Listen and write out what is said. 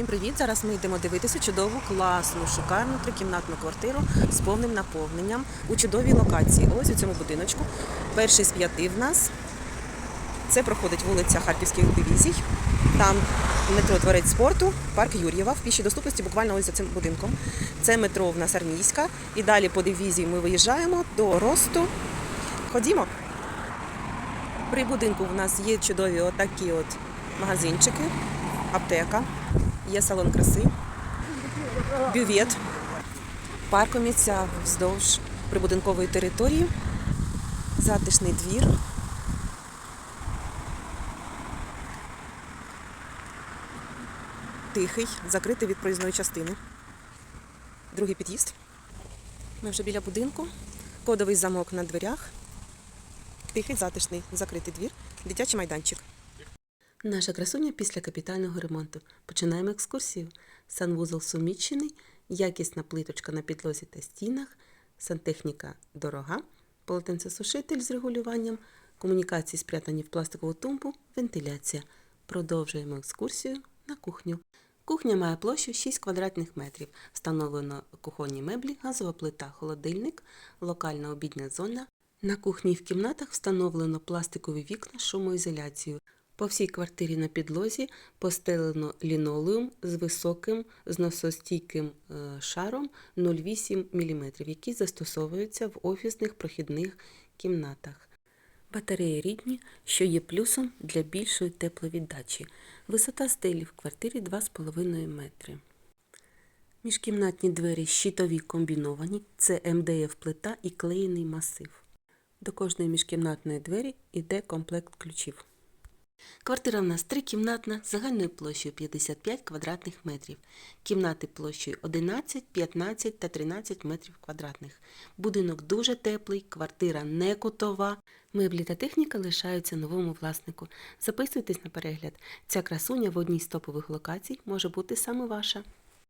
Всім привіт! Зараз ми йдемо дивитися чудову, класну, шикарну трикімнатну квартиру з повним наповненням у чудовій локації. Ось у цьому будиночку. Перший з п'яти в нас. Це проходить вулиця Харківських дивізій. Там метро Творець спорту, парк Юр'єва. В пішій доступності буквально ось за цим будинком. Це метро в нас армійська. І далі по дивізії ми виїжджаємо до росту. Ходімо. При будинку в нас є чудові отакі от магазинчики, аптека, є салон краси, бювет, паркоміця вздовж прибудинкової території, затишний двір. Тихий, закритий від проїзної частини. Другий під'їзд. Ми вже біля будинку. Кодовий замок на дверях. Тихий, затишний, закритий двір, дитячий майданчик. Наша красуня після капітального ремонту. Починаємо екскурсію. Санвузол суміщений, якісна плиточка на підлозі та стінах, сантехніка дорога, полотенцесушитель з регулюванням, комунікації спрятані в пластикову тумбу, вентиляція. Продовжуємо екскурсію на кухню. Кухня має площу 6 квадратних метрів. Встановлено кухонні меблі, газова плита, холодильник, локальна обідня зона. На кухні і в кімнатах встановлено пластикові вікна з шумоізоляцією. По всій квартирі на підлозі постелено лінолеум з високим зносостійким е, шаром 0,8 мм, який застосовується в офісних прохідних кімнатах. Батареї рідні, що є плюсом для більшої тепловіддачі. Висота стелі в квартирі 2,5 метри. Міжкімнатні двері щитові комбіновані, це МДФ плита і клеєний масив. До кожної міжкімнатної двері йде комплект ключів. Квартира в нас трикімнатна, загальною площею 55 квадратних метрів. Кімнати площею 11, 15 та 13 метрів квадратних. Будинок дуже теплий, квартира не кутова. Меблі та техніка лишаються новому власнику. Записуйтесь на перегляд. Ця красуня в одній з топових локацій може бути саме ваша.